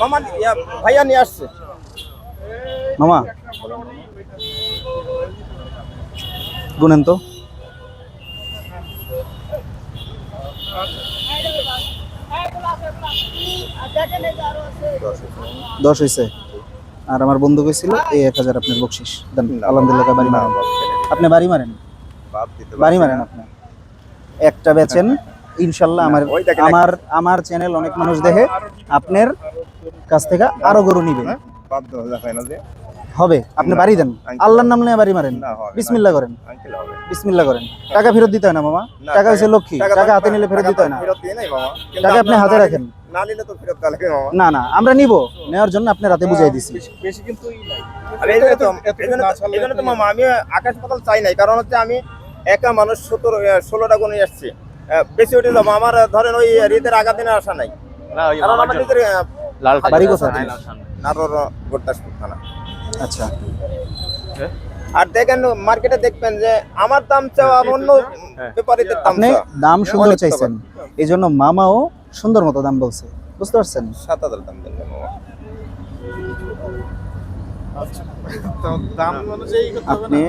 মামা ইয়া, ভাইয়া নিয়ে আসছে। মামা। গুনেন তো। দশ হয়েছে আর আমার বন্ধু কইছিল এই এক হাজার আপনার বকশিস। আলহামদুলিল্লাহ বাড়ি মারেন। আপনি বাড়ি মারেন? বাড়ি মারেন আপনি। একটা বেচেন ইনশাল্লাহ আমার আমার আমার চ্যানেল অনেক মানুষ দেখে আপনার কাছ থেকে আরও গরু নিবে। হয়ে? হবে আপনি বাড়ি দেন। আল্লাহর নাম নিয়ে বাড়ি মারেন। বিসমিল্লাহ করেন। বিসমিল্লাহ করেন। টাকা ফেরত দিতে হয় না মামা? টাকা হচ্ছে লক্ষ্মী। টাকা হাতে নিলে ফেরত দিতে হয় না। টাকা আপনি হাতে রাখেন। না না না আমরা নিব। নেওয়ার জন্য আপনি রাতে বুঝাই দিছি। আকাশ পাতাল চাই নাই। কারণ হচ্ছে আমি একা মানুষ সতেরো ষোলোটা গুণে আসছি। বেশি উঠে যাব। আমার ধরেন ওই রিতের আগা দিনে আসা নাই। কারণ আমার নিজের লাল বাড়ি কোথায়? নাটোর গোটাসপুর থানা। আচ্ছা। আর দেখেন মার্কেটে দেখবেন যে আমার দাম চাওয়া অন্য হ্যাঁ। ব্যাপারীদের দাম আপনি দাম সুন্দর চাইছেন। এই জন্য মামাও সুন্দর মতো দাম বলছে। বুঝতে পারছেন? সাত হাজার দাম দাম অনুযায়ী আপনি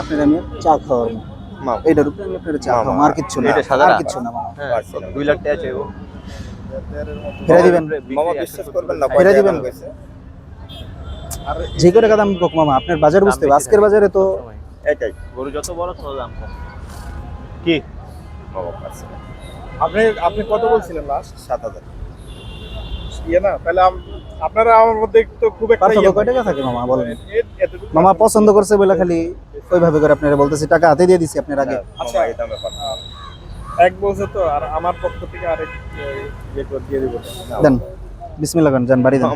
আপনার চা খাওয়ার মামা এইটার উপরে আমি আপনার চা মামা, খাওয়াম আর কিচ্ছু না আর না? কিচ্ছু না মামা। হ্যাঁ, দুই লাখ টাকা চাইব। ফেরে দিবেন। মামা বিশ্বাস করবেন না ফিরে দিবেন? আর যে টাকা দাম হোক মামা আপনার বাজার বুঝতে হবে। আজকের বাজারে তো এটাই। গরু যত বড় তত দাম কম। কি? আপনি আপনি কত বলছিলেন লাস্ট সাত হাজার। ইয়ে না তাহলে আম- আপনারা আমার মধ্যে তো খুব একটা পার্থক্য ইয়ে কয় টাকা থাকে মামা বলেন। মামা পছন্দ করছে বলে খালি ওইভাবে করে আপনারা বলতেছি টাকা হাতে দিয়ে দিছি আপনার আগে। আচ্ছা। এই দামে এক বলছে তো আর আমার পক্ষ থেকে আরেক ইয়ে করে দিয়ে দিব। দেন বিসমিল্লাহ করেন যান বাড়ি দেন।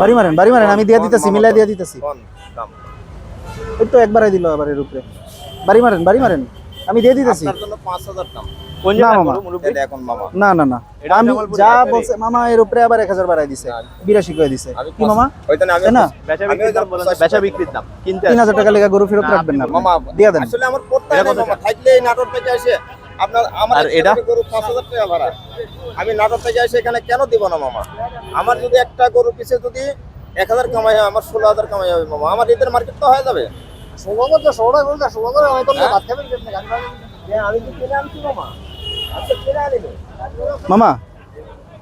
বাড়ি মারেন বাড়ি মারেন আমি দিয়ে দিতেছি মিলাই দিয়ে দিতেছি। কোন ওই তো একবারই দিল আবার এর উপরে। বাড়ি মারেন বাড়ি মারেন আমি দিয়ে দিতেছি। আপনার জন্য পাঁচ হাজার দাম। কোন না, মামা। গরু মুরব্বি? এটা এখন মামা। না না না। আমি যা বলছে মামা এর উপরে আবার এক হাজার বাড়াই দিছে। বিরাশি করে দিছে। কি মামা? ওইখানে আমি তাই না? বেচা বিক্রির দাম দাম বলেন পঁচাশি বেচা টাকা। বিক্রির দাম কিনতে তিন হাজার টাকা লেগে গরু ফেরত রাখবেন না মামা দিয়ে দেন। আসলে আমার পড়তে এটা নেই কত মামা। থাকলে এই থেকে এসে আপনার আমার এটা? গরু পাঁচ হাজার টাকা ভাড়া। আমি নাটোর থেকে এসে এখানে কেন দিব না মামা? আমার যদি একটা গরু পিছে যদি এক হাজার কামাই হয় আমার ষোলো হাজার কামাই হবে মামা। আমার ঈদের মার্কেট তো হয়ে যাবে। আমি তো কিনে আনছি মামা আচ্ছা কিনে আনিনি মামা।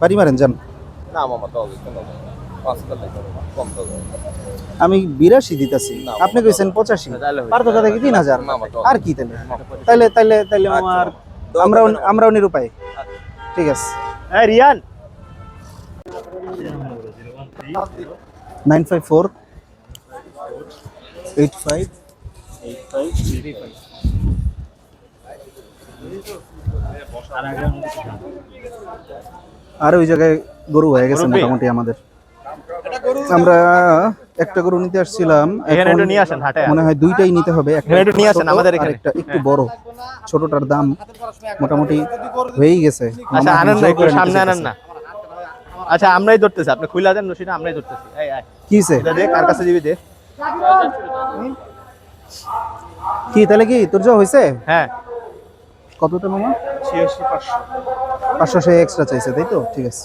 বাড়ি মারেন যান। না মামা মামা। আমি বিরাশি দিতেছি। আপনি কইছেন পঁচাশি। পার্থক্য থেকে তিন হাজার? আর কি তাহলে? তাইলে তাইলে তাইলে আচ্ছা, মামা দোয়া আমরাও আমরাও নিরুপায় ঠিক আছে। এই Riyan nine five four eight five. আর ওই জায়গায় গরু হয়ে গেছে মোটামুটি আমাদের। আমরা একটা গরু নিতে আসছিলাম মনে হয় দুইটাই নিতে হবে একটু আমাদের বড়। ছোটটার দাম মোটামুটি হয়েই গেছে। আচ্ছা সামনে আনেন না। আচ্ছা আমরাই ধরতেছি আপনি খুলে দেন রশিটা আমরাই ধরতেছি। কি এটা দে কার কাছে দিবি দে। কি তাহলে কি তোর যা হয়েছে হ্যাঁ। কতটা মামা ছিয়াশি পাঁচশো। পাঁচশো সে এক্সট্রা চাইছে তাই তো? ঠিক আছে।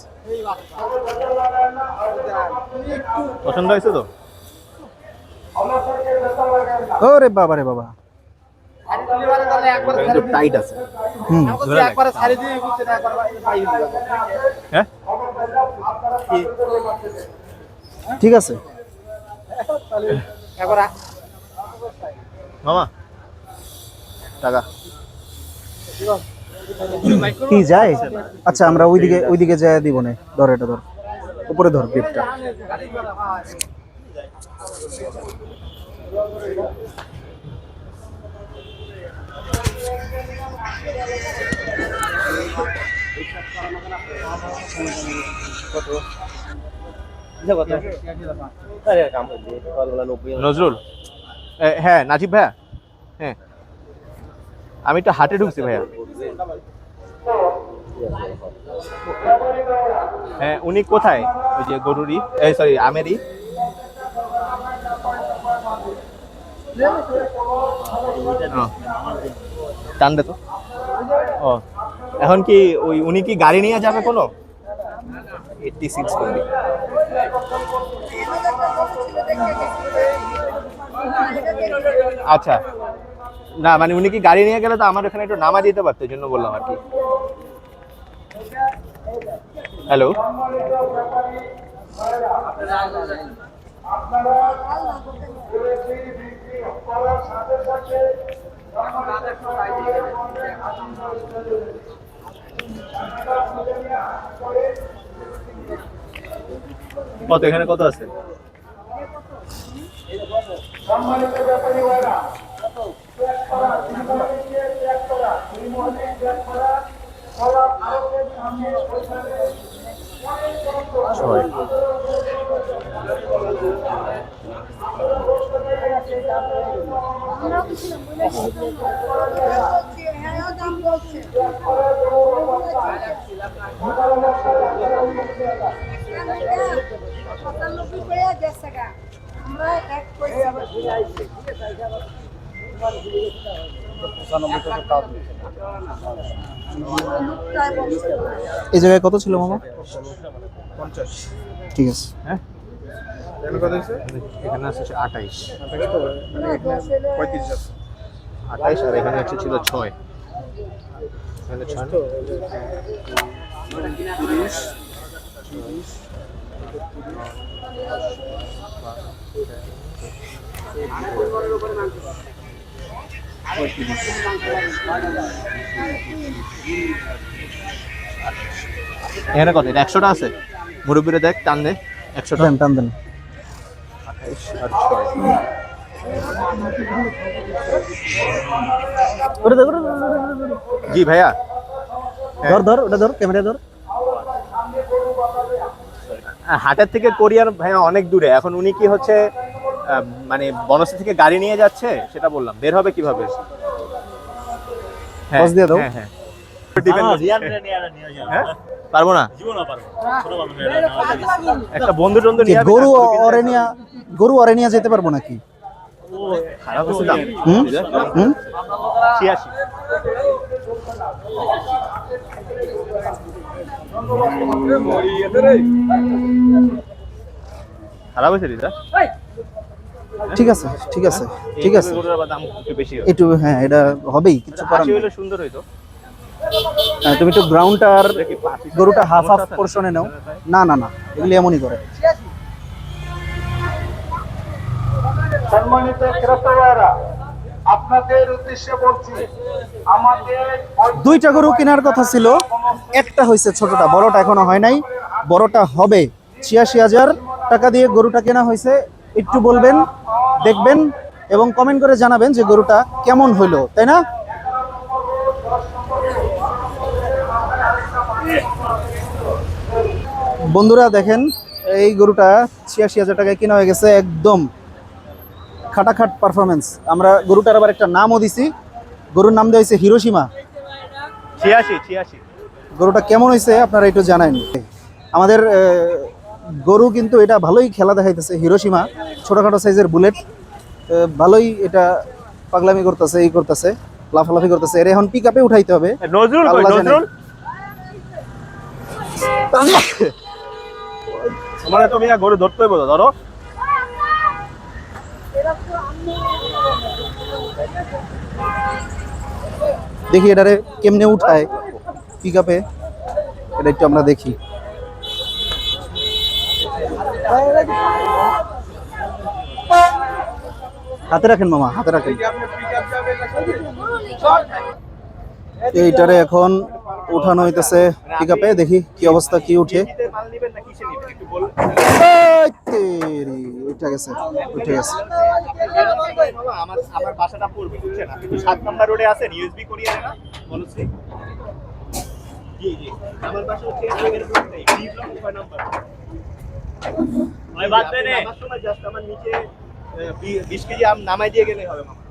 পছন্দ হয়েছে তো? ওরে বাবা রে বাবা। কিন্তু টাইট আছে। হুম। রাখ। হ্যাঁ ঠিক আছে। মামা। টাকা। কি যায়? আচ্ছা আমরা ওইদিকে ওইদিকে যায় দিব না। ধর এটা ধর। উপরে ধর গিফটটা নজরুল? হ্যাঁ নাজিব ভাইয়া? হ্যাঁ। আমি একটু হাটে ঢুকছি ভাইয়া। হ্যাঁ উনি কোথায়? ওই যে গরুরি এই সরি আমেরি ও, টান তো। ও এখন কি ওই উনি কি গাড়ি নিয়ে যাবে কোনো? এইটটি সিক্স আচ্ছা না মানে উনি কি গাড়ি নিয়ে গেলে তো আমার এখানে একটু নামা দিতে পারতো জন্য বললাম আর কি। হ্যালো কত, এখানে কত আছে? ছয় আমরা এক পয়সা এই জায়গায় কত ছিল মামা? ঠিক আছে। হ্যাঁ? এখানে আছে? আঠাইশ। পঁয়ত্রিশ আঠাইশ আর এখানে হচ্ছে ছিল ছয়। এখানে ছয় না? এখানে কত? একশোটা আছে? মুরব্বীরা দেখ টান দে একশোটা টান দেন। জি ভাইয়া। ধর ধর ওটা ধর ক্যামেরা ধর। হাটের থেকে কোরিয়ার ভাইয়া অনেক দূরে। এখন উনি কি হচ্ছে মানে বনশ্রী থেকে গাড়ি নিয়ে যাচ্ছে? সেটা বললাম। বের হবে কীভাবে? হ্যাঁ, দিয়ে দাও। হ্যাঁ, হ্যাঁ। হ্যাঁ? পারব না? একটা বন্ধু টন্ধু নিয়ে গরু অরেনিয়া গরু অরেনিয়া যেতে পারব নাকি। খারাপ হয়েছে দিদা ঠিক আছে ঠিক আছে ঠিক আছে। গরুর আবার দাম একটু হ্যাঁ। এটা হবেই কিছু করার নেই। সুন্দর হইতো। হ্যাঁ, তুমি একটু গ্রাউন্ডটা আর গরুটা হাফ হাফ পোর্শনে নাও। না না না এগুলি এমনই করে। সম্মানিত ক্রেতারা আপনাদের উদ্দেশ্যে বলছি আমাদের দুইটা গরু কেনার কথা ছিল। একটা হয়েছে ছোটটা বড়টা এখনও হয় নাই। বড়টা হবে। ছিয়াশি হাজার টাকা দিয়ে গরুটা কেনা হয়েছে। একটু বলবেন দেখবেন এবং কমেন্ট করে জানাবেন যে গরুটা কেমন হইল তাই না? বন্ধুরা দেখেন এই গরুটা ছিয়াশি হাজার টাকায় কেনা হয়ে গেছে একদম খাটাখাট পারফরমেন্স আমরা গরুটার আবার একটা নামও দিছি গরুর নাম দেওয়া হয়েছে হিরোসীমা ছিয়াশি ছিয়াশি। গরুটা কেমন হয়েছে আপনারা একটু জানান। আমাদের গরু কিন্তু এটা ভালোই খেলা দেখাইতেছে। হিরোসীমা ছোটখাটো সাইজের বুলেট ভালোই এটা পাগলামি করতেছে এই করতেছে লাফালাফি করতেছে। এর এখন পিক আপে উঠাইতে হবে। গরু ধরতে হইব ধরো। দেখি এটারে কেমনে উঠায় পিক আপে এটা একটু আমরা দেখি। হাতে রাখেন মামা, হাতে রাখেন। এইটারে এখন উঠানো হইতেছে পিক আপে দেখি কি অবস্থা, কি উঠে। আমার রোডে বাসা হচ্ছে বিশ কেজি আম নামাই দিয়ে গেলে হবে মামা।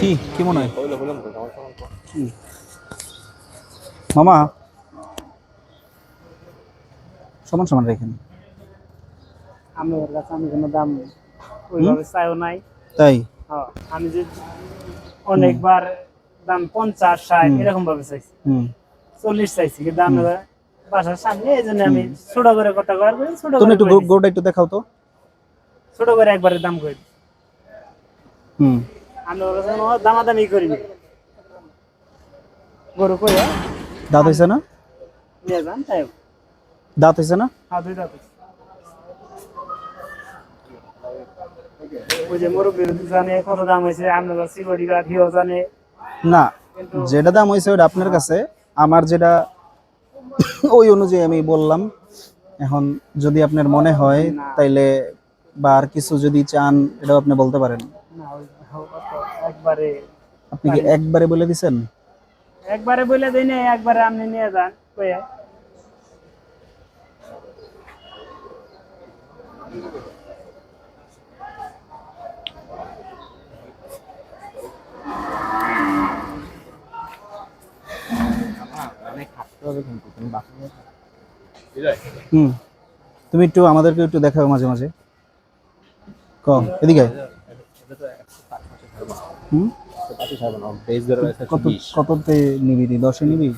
কি কি মনে হয় কি? মামা সমান সমান রেখেন আমি ওর কাছে আমি কোনো দাম ওইভাবে চাইও নাই। তাই? হ্যাঁ, আমি যে অনেকবার দাম পঞ্চাশ ষাট এরকম ভাবে চাইছি। চল্লিশ চাইছি কিন্তু আমি বাসার সামনে এই জন্য আমি ছোট করে কথা করার করে ছোট তুমি একটু গোটা একটু দেখাও তো। ছোট করে একবারে দাম করে। হুম। আমি ওর কাছে দামাদামি করিনি গরু কই দাঁত না? নিয়ে যান তাই। দাঁত হয়েছে না? হ্যাঁ দুই দাঁত ওই যে মুরব্বীর জানে কত দাম হয়েছে আপনার সিকিউরিটি গার্ড জানে। না যেটা দাম হয়েছে ওটা আপনার কাছে। আমার যেটা ওই অনুযায়ী আমি বললাম। এখন যদি আপনার মনে হয় তাইলে বা আর কিছু যদি চান এটাও আপনি বলতে পারেন। একবারে আপনি কি একবারে বলে দিছেন? একবারে বলে দিই না একবারে আপনি নিয়ে যান তুমি একটু আমাদেরকে একটু দেখাও মাঝে মাঝে। ক, এদিকে। হুম? কত দশে নিবি?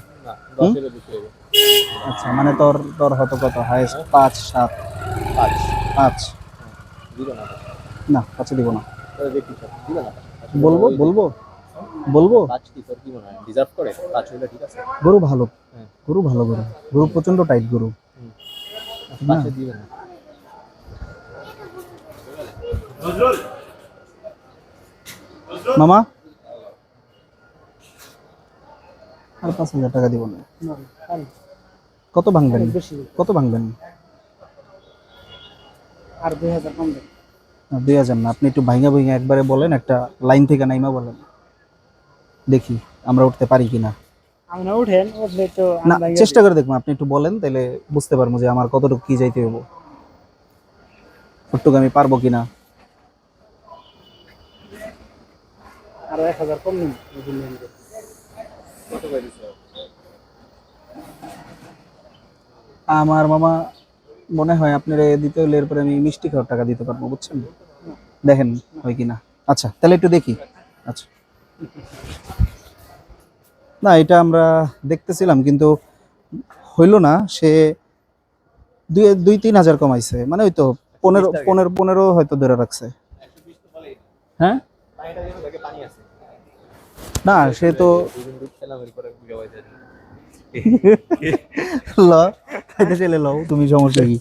আচ্ছা মানে তোর তোর হতো কত? হাইস্ট পাঁচ, সাত। পাঁচ না, পাঁচে দিব না। বলব বলব? বলব? গরু ভালো। গরু ভালো গরু। গরু প্রচণ্ড টাইট গরু। মামা? আর পাঁচ হাজার টাকা দিব না। কত ভাঙবেন? কত ভাঙবেন? আর দুই হাজার কম দেন। দুই হাজার না আপনি একটু একবারে বলেন একটা লাইন থেকে নাইমা বলেন। দেখি আমরা উঠতে পারি কিনা। উঠেন উঠলে তো না চেষ্টা করে দেখব আপনি একটু বলেন তাহলে বুঝতে পারব যে আমার কতটুকু কি যাইতে হব আমি পারব কিনা। আরও এক হাজার কম নিন। আমার মামা মনে হয় আপনার দিতে হলে এরপরে আমি মিষ্টি খাওয়ার টাকা দিতে পারব বুঝছেন? দেখেন হয় কিনা। আচ্ছা তাহলে একটু দেখি। আচ্ছা। না এটা আমরা দেখতেছিলাম কিন্তু হইল না সে দুই দুই তিন হাজার কমাইছে। মানে ওই তো পনেরো পনেরো পনেরো হয়তো ধরে রাখছে। হ্যাঁ? না সে তো ল খাইতে চলে লও তুমি সমস্যা কি?